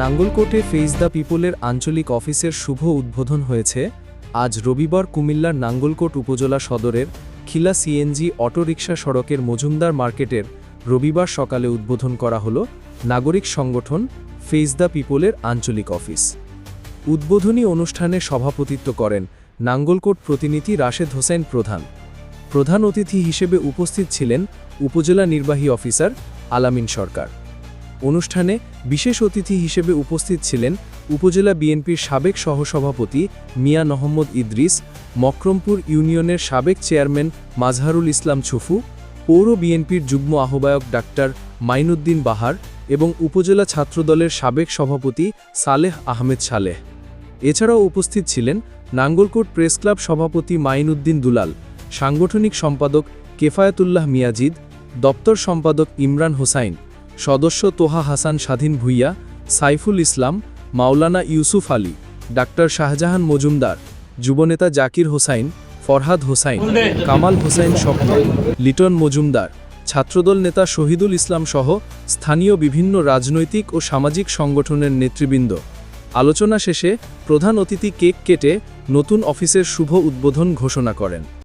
নাঙ্গলকোটে phase the পিপলের আঞ্চলিক অফিসের শুভ উদ্বোধন হয়েছে। আজ রবিবার কুমিল্লার নাঙ্গলকোট উপজেলা সদরের খিলা সিএনজি অটোরিকশা সড়কের মজুমদার মার্কেটের রবিবার সকালে উদ্বোধন করা হল নাগরিক সংগঠন ফেইজ দ্য পিপলের আঞ্চলিক অফিস। উদ্বোধনী অনুষ্ঠানে সভাপতিত্ব করেন নাঙ্গলকোট প্রতিনিধি রাশেদ হোসেন প্রধান। প্রধান অতিথি হিসেবে উপস্থিত ছিলেন উপজেলা নির্বাহী অফিসার আলামিন সরকার। অনুষ্ঠানে বিশেষ অতিথি হিসেবে উপস্থিত ছিলেন উপজেলা বিএনপির সাবেক সহসভাপতি মিয়া নহম্মদ ইদ্রিস, মক্রমপুর ইউনিয়নের সাবেক চেয়ারম্যান মাজহারুল ইসলাম ছুফু, পৌর বিএনপির যুগ্ম আহ্বায়ক ডাক্তার মাইনুদ্দিন বাহার এবং উপজেলা ছাত্রদলের সাবেক সভাপতি সালেহ আহমেদ সালেহ। এছাড়াও উপস্থিত ছিলেন নাঙ্গলকোট প্রেস ক্লাব সভাপতি মাইনুদ্দিন দুলাল, সাংগঠনিক সম্পাদক কেফায়াতুল্লাহ মিয়াজিদ, দপ্তর সম্পাদক ইমরান হোসাইন সদস্য তোহা হাসান স্বাধীন ভুইয়া, সাইফুল ইসলাম, মাওলানা ইউসুফ আলী, ডাক্তার শাহজাহান মজুমদার, যুবনেতা জাকির হোসাইন, ফরহাদ হোসাইন, কামাল হোসাইন স্বপ্ন লিটন মজুমদার, ছাত্রদল নেতা শহীদুল ইসলাম সহ স্থানীয় বিভিন্ন রাজনৈতিক ও সামাজিক সংগঠনের নেতৃবৃন্দ। আলোচনা শেষে প্রধান অতিথি কেক কেটে নতুন অফিসের শুভ উদ্বোধন ঘোষণা করেন।